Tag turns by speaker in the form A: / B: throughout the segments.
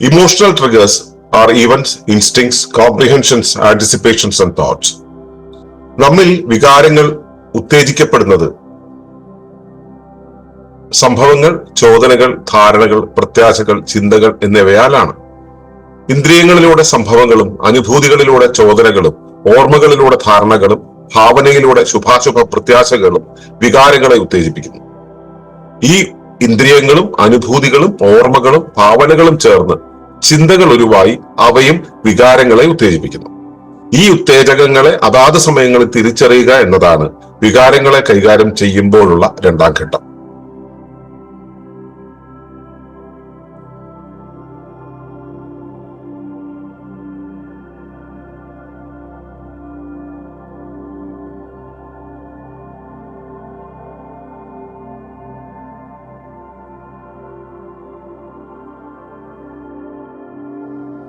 A: Emotional triggers are events, instincts comprehensions anticipations and thoughts നമ്മിൽ വികാരങ്ങൾ ഉത്തേജിക്കപ്പെടുന്നത്. സംഭവങ്ങൾ ചോദനകൾ ധാരണകൾ പ്രത്യാശകൾ ചിന്തകൾ എന്നിവയാലാണ്. ഇന്ദ്രിയങ്ങളിലൂടെ സംഭവങ്ങളും അനുഭൂതികളിലൂടെ ചോദനകളും ഓർമ്മകളിലൂടെ ധാരണകളും ഭാവനയിലൂടെ ശുഭാശുഭ പ്രത്യാശകളും വികാരങ്ങളെ ഉത്തേജിപ്പിക്കുന്നു. ഈ ഇന്ദ്രിയങ്ങളും അനുഭൂതികളും ഓർമ്മകളും ഭാവനകളും ചേർന്ന് ചിന്തകൾ ഒരുവായി അവയും വികാരങ്ങളെ ഉത്തേജിപ്പിക്കുന്നു. ഈ ഉത്തേജകങ്ങളെ അതാത് സമയങ്ങളിൽ തിരിച്ചറിയുക എന്നതാണ് വികാരങ്ങളെ കൈകാര്യം ചെയ്യുമ്പോഴുള്ള രണ്ടാം ഘട്ടം.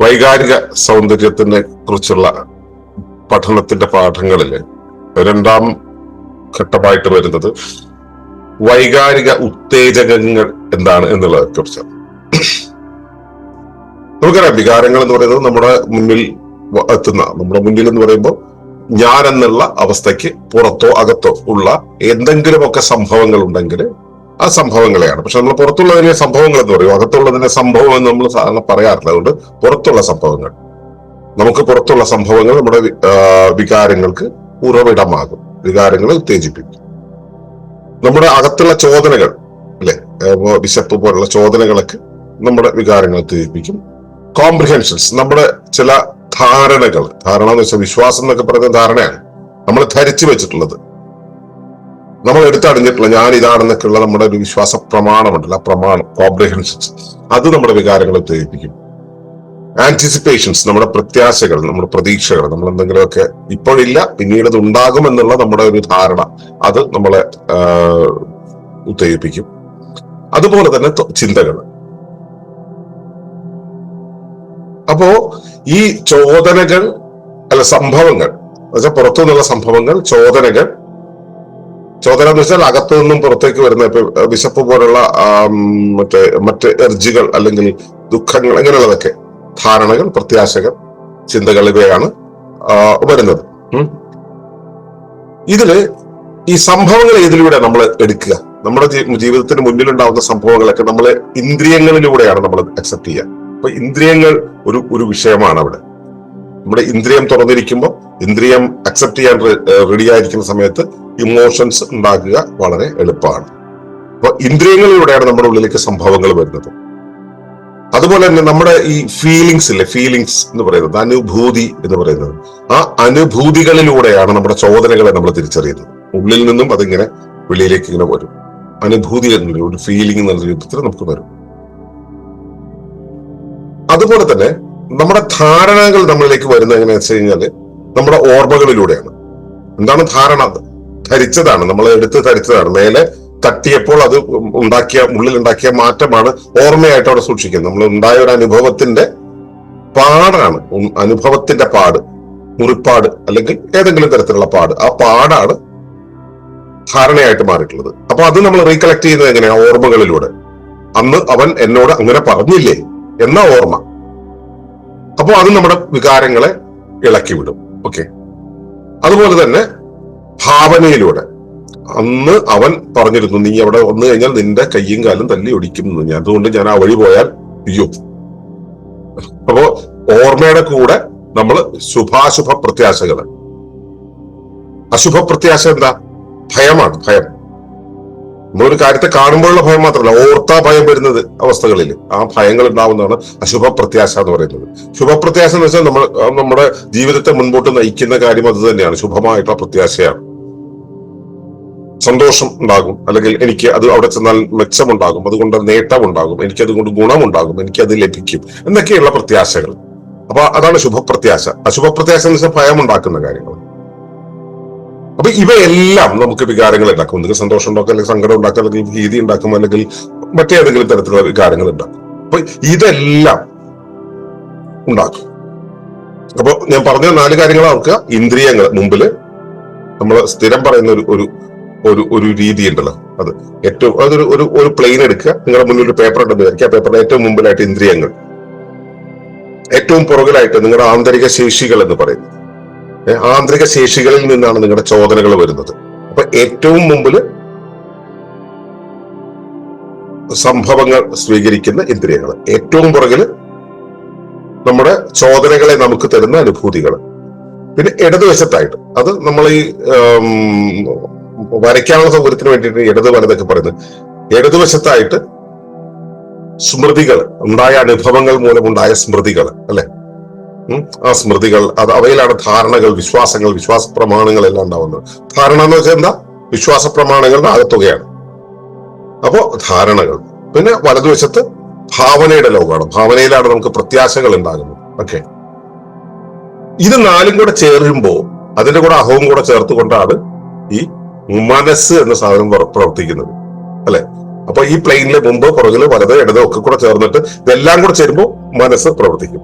A: വൈകാരിക സൗന്ദര്യത്തിനെ കുറിച്ചുള്ള പഠനത്തിന്റെ പാഠങ്ങളിൽ രണ്ടാം ഘട്ടമായിട്ട് വരുന്നത് വൈകാരിക ഉത്തേജകങ്ങൾ എന്താണ് എന്നുള്ളതെ കുറിച്ചാണ്. നമുക്കറിയാം വികാരങ്ങൾ എന്ന് പറയുന്നത് നമ്മുടെ മുന്നിൽ എത്തുന്ന നമ്മുടെ മുന്നിൽ എന്ന് പറയുമ്പോൾ ഞാൻ എന്നുള്ള അവസ്ഥയ്ക്ക് പുറത്തോ അകത്തോ ഉള്ള എന്തെങ്കിലുമൊക്കെ സംഭവങ്ങൾ ഉണ്ടെങ്കിൽ ആ സംഭവങ്ങളെയാണ്. പക്ഷെ നമ്മൾ പുറത്തുള്ളതിനെ സംഭവങ്ങൾ എന്ന് പറയും. അകത്തുള്ളതിനെ സംഭവം എന്ന് നമ്മൾ സാധാരണ പറയാറില്ല. അതുകൊണ്ട് പുറത്തുള്ള സംഭവങ്ങൾ നമുക്ക് പുറത്തുള്ള സംഭവങ്ങൾ നമ്മുടെ വികാരങ്ങൾക്ക് ഉറവിടമാകും. വികാരങ്ങളെ ഉത്തേജിപ്പിക്കും. നമ്മുടെ അകത്തുള്ള ചോദനകൾ അല്ലെ? വിശപ്പ് പോലുള്ള ചോദനകളൊക്കെ നമ്മുടെ വികാരങ്ങൾ ഉത്തേജിപ്പിക്കും. കോംപ്രിഹെൻഷൻസ് നമ്മുടെ ചില ധാരണകൾ. ധാരണ എന്ന് വെച്ചാൽ വിശ്വാസം എന്നൊക്കെ പറയുന്ന ധാരണയാണ്. നമ്മൾ ധരിച്ചു വെച്ചിട്ടുള്ളത്. നമ്മൾ എടുത്തടഞ്ഞിട്ടുള്ള ഞാൻ ഇതാണെന്നൊക്കെയുള്ള നമ്മുടെ ഒരു വിശ്വാസ പ്രമാണമുണ്ടല്ലോ പ്രമാണം കോംപ്രിഹെൻഷൻസ് അത് നമ്മുടെ വികാരങ്ങളെ ഉത്തേജിപ്പിക്കും. ആന്റിസിപ്പേഷൻസ് നമ്മുടെ പ്രത്യാശകൾ നമ്മുടെ പ്രതീക്ഷകൾ നമ്മൾ എന്തെങ്കിലുമൊക്കെ ഇപ്പോഴില്ല പിന്നീട് ഉണ്ടാകും എന്നുള്ള നമ്മുടെ ഒരു ധാരണ അത് നമ്മളെ ഉത്തേജിപ്പിക്കും. അതുപോലെ തന്നെ ചിന്തകൾ. അപ്പോ ഈ ചോദനകൾ അല്ല സംഭവങ്ങൾ എന്നുവെച്ചാൽ പുറത്തു നിന്നുള്ള സംഭവങ്ങൾ ചോദനകൾ ചോദന എന്ന് വെച്ചാൽ അകത്തു നിന്നും പുറത്തേക്ക് വരുന്ന ഇപ്പൊ വിശപ്പ് പോലുള്ള മറ്റേ മറ്റ് എർജികൾ അല്ലെങ്കിൽ ദുഃഖങ്ങൾ അങ്ങനെയുള്ളതൊക്കെ ധാരണകൾ പ്രത്യാശകൾ ചിന്തകൾ ഇവയാണ് വരുന്നത്. ഇതിൽ ഈ സംഭവങ്ങൾ ഇതിലൂടെ നമ്മൾ എടുക്കുക? നമ്മുടെ ജീവിതത്തിന് മുന്നിലുണ്ടാവുന്ന സംഭവങ്ങളൊക്കെ നമ്മൾ ഇന്ദ്രിയങ്ങളിലൂടെയാണ് നമ്മൾ അക്സെപ്റ്റ് ചെയ്യുക. അപ്പൊ ഇന്ദ്രിയങ്ങൾ ഒരു ഒരു വിഷയമാണ് അവിടെ. നമ്മുടെ ഇന്ദ്രിയം തുറന്നിരിക്കുമ്പോൾ ഇന്ദ്രിയം അക്സെപ്റ്റ് ചെയ്യാൻ റെഡി ആയിരിക്കുന്ന സമയത്ത് ഇമോഷൻസ് ഉണ്ടാക്കുക വളരെ എളുപ്പമാണ്. അപ്പൊ ഇന്ദ്രിയങ്ങളിലൂടെയാണ് നമ്മുടെ ഉള്ളിലേക്ക് സംഭവങ്ങൾ വരുന്നത്. അതുപോലെ തന്നെ നമ്മുടെ ഈ ഫീലിങ്സ് ഇല്ലേ? ഫീലിങ്സ് എന്ന് പറയുന്നത് അനുഭൂതി എന്ന് പറയുന്നത്. ആ അനുഭൂതികളിലൂടെയാണ് നമ്മുടെ ചോദനകളെ നമ്മൾ തിരിച്ചറിയുന്നത്. ഉള്ളിൽ നിന്നും അതിങ്ങനെ വെളിയിലേക്ക് ഇങ്ങനെ വരും. അനുഭൂതി എന്നുള്ള ഒരു ഫീലിംഗ് എന്നുള്ള രൂപത്തിൽ നമുക്ക് വരും. അതുപോലെ തന്നെ നമ്മുടെ ധാരണകൾ നമ്മളിലേക്ക് വരുന്നത് എങ്ങനെയാ വെച്ച് കഴിഞ്ഞാൽ നമ്മുടെ ഓർമ്മകളിലൂടെയാണ്. എന്താണ് ധാരണ? ധരിച്ചതാണ്. നമ്മൾ എടുത്ത് ധരിച്ചതാണ്. മേലെ തട്ടിയപ്പോൾ അത് ഉണ്ടാക്കിയ ഉള്ളിൽ ഉണ്ടാക്കിയ മാറ്റമാണ് ഓർമ്മയായിട്ട് അവിടെ സൂക്ഷിക്കുന്നത്. നമ്മൾ ഉണ്ടായ ഒരു അനുഭവത്തിന്റെ പാടാണ്. അനുഭവത്തിന്റെ പാട്. മുറിപ്പാട് അല്ലെങ്കിൽ ഏതെങ്കിലും തരത്തിലുള്ള പാട്. ആ പാടാണ് ധാരണയായിട്ട് മാറിയിട്ടുള്ളത്. അപ്പൊ അത് നമ്മൾ റീകളക്ട് ചെയ്യുന്നത് എങ്ങനെയാ? ഓർമ്മകളിലൂടെ. അന്ന് അവൻ എന്നോട് അങ്ങനെ പറഞ്ഞില്ലേ? എന്ന ഓർമ്മ? അപ്പോൾ അത് നമ്മുടെ വികാരങ്ങളെ ഇളക്കി വിടും ഓക്കെ അതുപോലെ തന്നെ ഭാവനയിലൂടെ. അന്ന് അവൻ പറഞ്ഞിരുന്നു നീ അവിടെ വന്നു കഴിഞ്ഞാൽ നിന്റെ കയ്യും കാലും തല്ലി ഒടിക്കുന്നു ഞാൻ അതുകൊണ്ട് ഞാൻ ആ വഴി പോയാൽ അയ്യോ. അപ്പോ ഓർമ്മയുടെ കൂടെ നമ്മൾ ശുഭാശുഭ പ്രത്യാശകൾ അശുഭ പ്രത്യാശ എന്താ? ഭയമാണ് ഭയം. നമ്മളൊരു കാര്യത്തെ കാണുമ്പോഴുള്ള ഭയം മാത്രമല്ല ഓർത്താ ഭയം വരുന്നത് അവസ്ഥകളിൽ ആ ഭയങ്ങൾ ഉണ്ടാവുന്നതാണ് അശുഭ പ്രത്യാശ എന്ന് പറയുന്നത്. ശുഭപ്രത്യാശ എന്ന് വെച്ചാൽ നമ്മൾ നമ്മുടെ ജീവിതത്തെ മുൻപോട്ട് നയിക്കുന്ന കാര്യം അത് തന്നെയാണ്. ശുഭമായിട്ടുള്ള പ്രത്യാശയാണ്. സന്തോഷം ഉണ്ടാകും. അല്ലെങ്കിൽ എനിക്ക് അത് അവിടെ ചെന്നാൽ മെച്ചമുണ്ടാകും. അതുകൊണ്ട് നേട്ടം ഉണ്ടാകും എനിക്ക് അതുകൊണ്ട് ഗുണമുണ്ടാകും. എനിക്ക് അത് ലഭിക്കും. എന്നൊക്കെയുള്ള പ്രത്യാശകൾ. അപ്പൊ അതാണ് ശുഭപ്രത്യാശ. അശുഭപ്രത്യാശ എന്ന് വെച്ചാൽ ഭയം ഉണ്ടാക്കുന്ന കാര്യങ്ങൾ. അപ്പൊ ഇവയെല്ലാം നമുക്ക് വികാരങ്ങൾ ഉണ്ടാക്കും. ഒന്നുകിൽ സന്തോഷം ഉണ്ടാക്കും അല്ലെങ്കിൽ സങ്കടം ഉണ്ടാക്കും അല്ലെങ്കിൽ ഭീതി ഉണ്ടാക്കും അല്ലെങ്കിൽ മറ്റേതെങ്കിലും തരത്തിലുള്ള വികാരങ്ങൾ ഉണ്ടാക്കും. അപ്പൊ ഇതെല്ലാം ഉണ്ടാക്കും. അപ്പൊ ഞാൻ പറഞ്ഞ നാല് കാര്യങ്ങൾ ഓർക്കുക. ഇന്ദ്രിയങ്ങൾ മുമ്പിൽ നമ്മൾ സ്ഥിരം പറയുന്ന ഒരു ഒരു ഒരു ഒരു രീതി ഉണ്ടല്ലോ. അത് ഏറ്റവും അതൊരു ഒരു ഒരു പ്ലെയിൻ എടുക്കുക. നിങ്ങളുടെ മുന്നിൽ ഒരു പേപ്പർ ഉണ്ടെന്ന് വിചാരിക്കുക. ആ പേപ്പറിന്റെ ഏറ്റവും മുമ്പിലായിട്ട് ഇന്ദ്രിയങ്ങൾ. ഏറ്റവും പുറകിലായിട്ട് നിങ്ങളുടെ ആന്തരിക ശേഷികൾ എന്ന് പറയുന്നത്. ആന്തരിക ശേഷികളിൽ നിന്നാണ് നിങ്ങളുടെ ചോദനകൾ വരുന്നത്. അപ്പൊ ഏറ്റവും മുമ്പിൽ സംഭവങ്ങൾ സ്വീകരിക്കുന്ന ഇന്ദ്രിയങ്ങൾ. ഏറ്റവും പുറകിൽ നമ്മുടെ ചോദനകളെ നമുക്ക് തരുന്ന അനുഭൂതികൾ. പിന്നെ ഇടതുവശത്തായിട്ട് അത് നമ്മൾ ഈ വരയ്ക്കാനുള്ള സൗകര്യത്തിന് വേണ്ടിയിട്ട് ഇടത് വലതൊക്കെ പറയുന്നത് ഇടതുവശത്തായിട്ട് സ്മൃതികൾ ഉണ്ടായ അനുഭവങ്ങൾ മൂലമുണ്ടായ സ്മൃതികൾ അല്ലെ? ആ സ്മൃതികൾ അത് അവയിലാണ് ധാരണകൾ വിശ്വാസങ്ങൾ വിശ്വാസ പ്രമാണങ്ങൾ എല്ലാം ഉണ്ടാവുന്നത്. ധാരണ എന്ന് വെച്ചാൽ എന്താ? വിശ്വാസ പ്രമാണങ്ങളുടെ ആകത്തുകയാണ്. അപ്പോ ധാരണകൾ. പിന്നെ വലതുവശത്ത് ഭാവനയുടെ ലോകമാണ്. ഭാവനയിലാണ് നമുക്ക് പ്രത്യാശകൾ ഉണ്ടാകുന്നത്. ഓക്കെ. ഇത് നാലും കൂടെ ചേരുമ്പോ അതിന്റെ കൂടെ അഹവും കൂടെ ചേർത്തുകൊണ്ടാണ് ഈ മനസ്സ് എന്ന സാധനം പ്ര- പ്രവർത്തിക്കുന്നത് അല്ലെ? അപ്പൊ ഈ പ്ലെയിനിലെ മുമ്പ് പുറകിൽ വലത് ഇടത് ഒക്കെ കൂടെ ചേർന്നിട്ട് ഇതെല്ലാം കൂടെ ചേരുമ്പോൾ മനസ്സ് പ്രവർത്തിക്കും.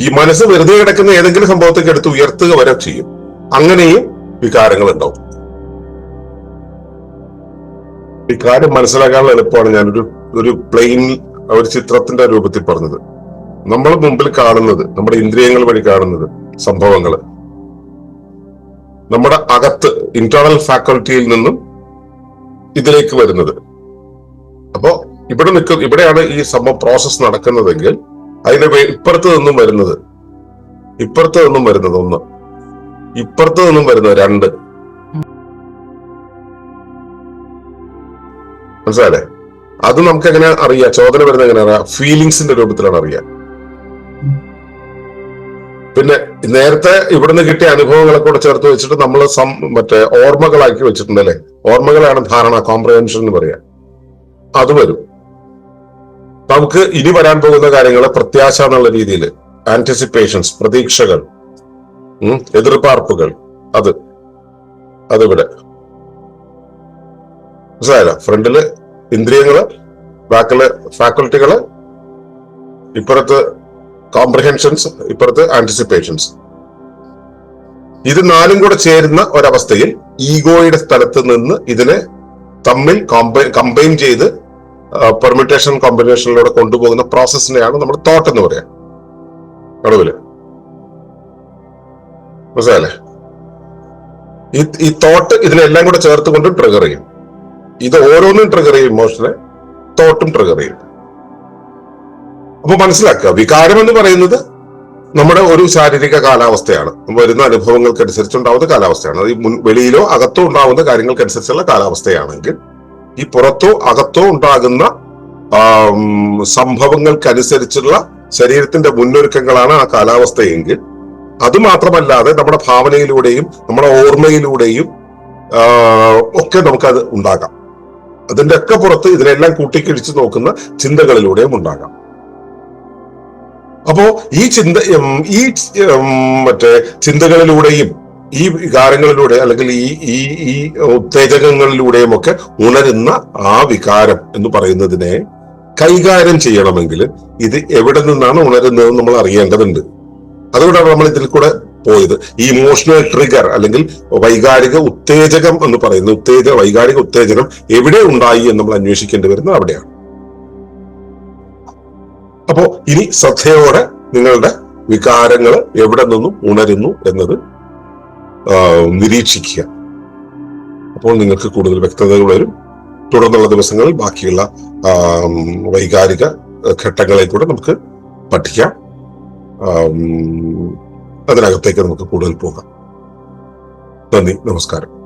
A: ഈ മനസ്സ് വെറുതെ കിടക്കുന്ന ഏതെങ്കിലും സംഭവത്തേക്ക് എടുത്ത് ഉയർത്തുക വരെ ചെയ്യും. അങ്ങനെയും വികാരങ്ങൾ ഉണ്ടാവും. വികാരം മനസ്സിലാക്കാനുള്ള എളുപ്പമാണ് ഞാനൊരു ഒരു പ്ലെയിൻ ഒരു ചിത്രത്തിന്റെ രൂപത്തിൽ പറഞ്ഞത്. നമ്മൾ മുമ്പിൽ കാണുന്നത് നമ്മുടെ ഇന്ദ്രിയങ്ങൾ വഴി കാണുന്നത് സംഭവങ്ങൾ നമ്മുടെ അകത്ത് ഇന്റേണൽ ഫാക്കൽറ്റിയിൽ നിന്നും ഇതിലേക്ക് വരുന്നത്. അപ്പോ ഇവിടെ നിൽക്കുന്ന ഇവിടെയാണ് ഈ സംഭവം പ്രോസസ് നടക്കുന്നതെങ്കിൽ അതിന്റെ വേ- ഇപ്പുറത്ത് നിന്നും വരുന്നത്. ഇപ്പുറത്ത് നിന്നും വരുന്നത് ഒന്ന്. ഇപ്പുറത്ത് നിന്നും വരുന്നത് രണ്ട്. മനസ്സിലായല്ലേ? അത് നമുക്ക് എങ്ങനെ അറിയാം? ചോദന വരുന്നത് എങ്ങനെ അറിയാം ഫീലിങ്സിന്റെ രൂപത്തിലാണ് അറിയാം. പിന്നെ നേരത്തെ ഇവിടുന്ന് കിട്ടിയ അനുഭവങ്ങളെ കൂടെ ചേർത്ത് വെച്ചിട്ട് നമ്മൾ സം മറ്റേ ഓർമ്മകളാക്കി വെച്ചിട്ടുണ്ട് അല്ലെ ഓർമ്മകളാണ് ധാരണ കോംപ്രഹെൻഷൻ എന്ന് പറയാം. അത് വരും. നമുക്ക് ഇനി വരാൻ പോകുന്ന കാര്യങ്ങളെ പ്രത്യാശ എന്നുള്ള രീതിയിൽ ആന്റിസിപ്പേഷൻസ് പ്രതീക്ഷകൾ എതിർപ്പാർപ്പുകൾ അത്. അതിവിടെ. മനസ്സിലായല്ലോ? ഫ്രണ്ടിൽ ഇന്ദ്രിയങ്ങൾ ബാക്കിൽ ഫാക്കൽറ്റികൾ ഇപ്പുറത്ത് കോംപ്രഹെൻഷൻസ് ഇപ്പുറത്ത് ആന്റിസിപ്പേഷൻസ് ഇത് നാലും കൂടെ ചേരുന്ന ഒരവസ്ഥയിൽ ഈഗോയുടെ സ്ഥലത്ത് നിന്ന് ഇതിനെ തമ്മിൽ കമ്പൈൻ ചെയ്ത് പെർമിറ്റേഷൻ കോമ്പിനേഷനിലൂടെ കൊണ്ടുപോകുന്ന പ്രോസസ്സിനെയാണ് നമ്മൾ തോട്ട് എന്ന് പറയാം. നടുവിൽ. മനസ്സിലെ ഈ ഈ തോട്ട് ഇതിനെല്ലാം കൂടെ ചേർത്തുകൊണ്ട് ട്രിഗർ ചെയ്യും. ഇത് ഓരോന്നും ട്രിഗർ ചെയ്യും ഇമോഷനെ തോട്ടും ട്രിഗർ ചെയ്യും. അപ്പൊ മനസ്സിലാക്കുക വികാരം എന്ന് പറയുന്നത് നമ്മുടെ ഒരു ശാരീരിക കാലാവസ്ഥയാണ്. വരുന്ന അനുഭവങ്ങൾക്കനുസരിച്ചുണ്ടാവുന്ന കാലാവസ്ഥയാണ്. അത് വെളിയിലോ അകത്തോ ഉണ്ടാവുന്ന കാര്യങ്ങൾക്കനുസരിച്ചുള്ള കാലാവസ്ഥയാണെങ്കിൽ ഈ പുറത്തോ അകത്തോ ഉണ്ടാകുന്ന സംഭവങ്ങൾക്ക് സംഭവങ്ങൾക്കനുസരിച്ചുള്ള ശരീരത്തിന്റെ മുന്നൊരുക്കങ്ങളാണ് ആ കാലാവസ്ഥയെങ്കിൽ അത് മാത്രമല്ലാതെ നമ്മുടെ ഭാവനയിലൂടെയും നമ്മുടെ ഓർമ്മയിലൂടെയും ഒക്കെ നമുക്കത് ഉണ്ടാകാം. അതിന്റെ ഒക്കെ പുറത്ത് ഇതിനെല്ലാം കൂട്ടിക്കിഴിച്ച് നോക്കുന്ന ചിന്തകളിലൂടെയും ഉണ്ടാകാം. അപ്പോ ഈ ചിന്ത ഈ മറ്റേ ചിന്തകളിലൂടെയും ഈ വികാരങ്ങളിലൂടെ അല്ലെങ്കിൽ ഈ ഈ ഈ ഉത്തേജകങ്ങളിലൂടെയും ഒക്കെ ഉണരുന്ന ആ വികാരം എന്ന് പറയുന്നതിനെ കൈകാര്യം ചെയ്യണമെങ്കിൽ ഇത് എവിടെ നിന്നാണ് ഉണരുന്നതെന്ന് നമ്മൾ അറിയേണ്ടതുണ്ട്. അതുകൊണ്ടാണ് നമ്മൾ ഇതിൽ കൂടെ പോയത്. ഈ ഇമോഷണൽ ട്രിഗർ അല്ലെങ്കിൽ വൈകാരിക ഉത്തേജകം എന്ന് പറയുന്ന ഉത്തേജ വൈകാരിക ഉത്തേജനം എവിടെ ഉണ്ടായി എന്ന് നമ്മൾ അന്വേഷിക്കേണ്ടി വരുന്നത് അവിടെയാണ്. അപ്പോ ഇനി ശ്രദ്ധയോടെ നിങ്ങളുടെ വികാരങ്ങൾ എവിടെ നിന്നും ഉണരുന്നു എന്നത് നിരീക്ഷിക്കുക. അപ്പോൾ നിങ്ങൾക്ക് കൂടുതൽ വ്യക്തതകൾ വരും. തുടർന്നുള്ള ദിവസങ്ങളിൽ ബാക്കിയുള്ള വൈകാരിക ഘട്ടങ്ങളെ കൂടെ നമുക്ക് പഠിക്കാം. അതിനകത്തേക്ക് നമുക്ക് കൂടുതൽ പോകാം. നന്ദി നമസ്കാരം.